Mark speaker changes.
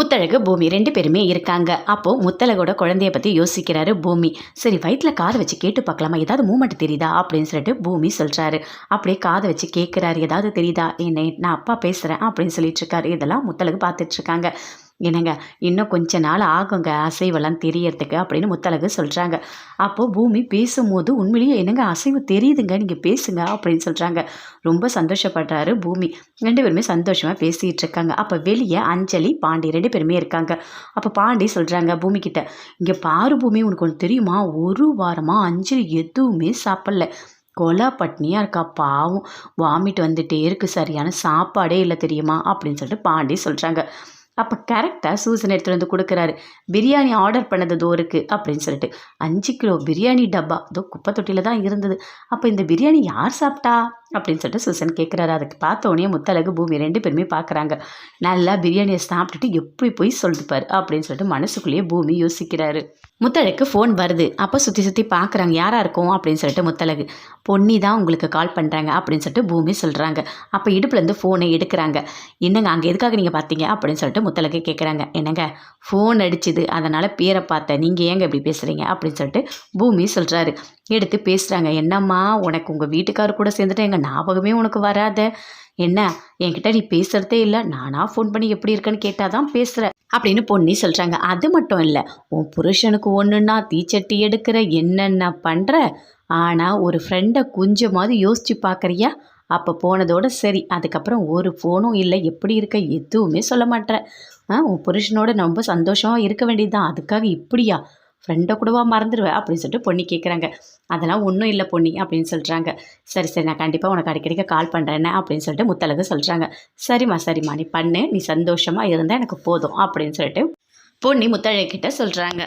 Speaker 1: முத்தழகு பூமி ரெண்டு பேருமே இருக்காங்க. அப்போது முத்தழகோட குழந்தைய பற்றி யோசிக்கிறாரு பூமி. சரி வயிற்றில் காதை வச்சு கேட்டு பார்க்கலாமா? ஏதாவது மூமெண்ட் தெரியுதா? அப்படின்னு சொல்லிட்டு பூமி சொல்கிறாரு அப்படியே காதை வச்சு கேட்குறாரு ஏதாவது தெரியுதா? என்னை நான் அப்பா பேசுகிறேன் அப்படின்னு சொல்லிட்டு இருக்காரு. இதெல்லாம் முத்தழகு பார்த்துட்டு இருக்காங்க. என்னங்க இன்னும் கொஞ்ச நாள் ஆகுங்க அசைவெல்லாம் தெரியறதுக்கு அப்படின்னு முத்தழகு சொல்கிறாங்க அப்போது பூமி பேசும்போது உண்மையிலேயே என்னங்க அசைவு தெரியுதுங்க நீங்கள் பேசுங்க அப்படின்னு சொல்கிறாங்க ரொம்ப சந்தோஷப்படுறாரு பூமி. ரெண்டு பேருமே சந்தோஷமாக பேசிகிட்டு இருக்காங்க. அப்போ வெளியே அஞ்சலி பாண்டி ரெண்டு பேருமே இருக்காங்க. அப்போ பாண்டி சொல்கிறாங்க பூமி கிட்ட இங்கே பாரு பூமி உனக்கு ஒன்று தெரியுமா? ஒரு வாரமாக அஞ்சலி எதுவுமே சாப்பிடல. கொலா பட்னியாக இருக்கா? பாவம் வாமிட் வந்துட்டே இருக்கு. சரியான சாப்பாடே இல்லை தெரியுமா? அப்படின்னு சொல்லிட்டு பாண்டி சொல்கிறாங்க அப்போ கரெக்டாக சூசன் எடுத்துகிட்டு வந்து கொடுக்குறாரு. பிரியாணி ஆர்டர் பண்ணது தோருக்கு அப்படின்னு சொல்லிட்டு. அஞ்சு கிலோ பிரியாணி டப்பா. அதோ குப்பை தொட்டியில் தான் இருந்தது. அப்போ இந்த பிரியாணி யார் சாப்பிட்டா? அப்படின்னு சொல்லிட்டு சுசன் கேட்குறாரு அதுக்கு பார்த்த உடனே முத்தழகு பூமி ரெண்டு பேருமே பார்க்குறாங்க. நல்லா பிரியாணியை சாப்பிட்டுட்டு எப்படி போய் சொல்லுது அப்படின்னு சொல்லிட்டு மனசுக்குள்ளேயே பூமி யோசிக்கிறாரு. முத்தழகு ஃபோன் வருது. அப்போ சுற்றி சுற்றி பார்க்குறாங்க. யாராக இருக்கும்? அப்படின்னு சொல்லிட்டு முத்தழகு. பொன்னி தான் உங்களுக்கு கால் பண்ணுறாங்க அப்படின்னு சொல்லிட்டு பூமி சொல்கிறாங்க அப்போ இடுப்புலேருந்து ஃபோனை எடுக்கிறாங்க. என்னங்க அங்கே எதுக்காக நீங்கள் பார்த்தீங்க? அப்படின்னு சொல்லிட்டு முத்தழகு கேட்குறாங்க என்னங்க ஃபோன் அடிச்சுது. அதனால் பேரை பார்த்தேன் நீங்கள் ஏங்க இப்படி பேசுகிறீங்க அப்படின்னு சொல்லிட்டு பூமி சொல்கிறாரு எடுத்து பேசுகிறாங்க என்னம்மா உனக்கு உங்கள் வீட்டுக்காரர் கூட சேர்ந்துட்டு எங்கள் ஞாபகமே உனக்கு வராத. என்ன? என்கிட்ட நீ பேசுகிறதே இல்லை. நானாக ஃபோன் பண்ணி எப்படி இருக்கேன்னு கேட்டால் தான் பேசுகிற அப்படின்னு பொன்னி சொல்கிறாங்க அது மட்டும் இல்லை. உன் புருஷனுக்கு ஒன்றுன்னா தீச்சட்டி எடுக்கிற என்னென்ன பண்ணுற ஆனால் ஒரு ஃப்ரெண்டை கொஞ்சமாவது யோசித்து பார்க்குறியா அப்போ போனதோட சரி. அதுக்கப்புறம் ஒரு ஃபோனும் இல்லை. எப்படி இருக்க? எதுவுமே சொல்ல மாட்டேற ஆ உன் புருஷனோட ரொம்ப சந்தோஷமாக இருக்க வேண்டியதுதான். அதுக்காக இப்படியா? ஃப்ரெண்டை கூடவா மறந்துடுவேன் அப்படின்னு சொல்லிட்டு பொண்ணு கேட்குறாங்க அதெல்லாம் ஒன்றும் இல்லை பொண்ணி அப்படின்னு சொல்கிறாங்க சரி சரி நான் கண்டிப்பாக உனக்கு அடிக்கடிக்க கால் பண்ணுறேன்னு அப்படின்னு சொல்லிட்டு முத்தழகு சொல்கிறாங்க சரிம்மா சரிம்மா நீ பண்ணு நீ சந்தோஷமாக இருந்தால் எனக்கு போதும் அப்படின்னு சொல்லிட்டு பொண்ணி முத்தழகிட்ட சொல்கிறாங்க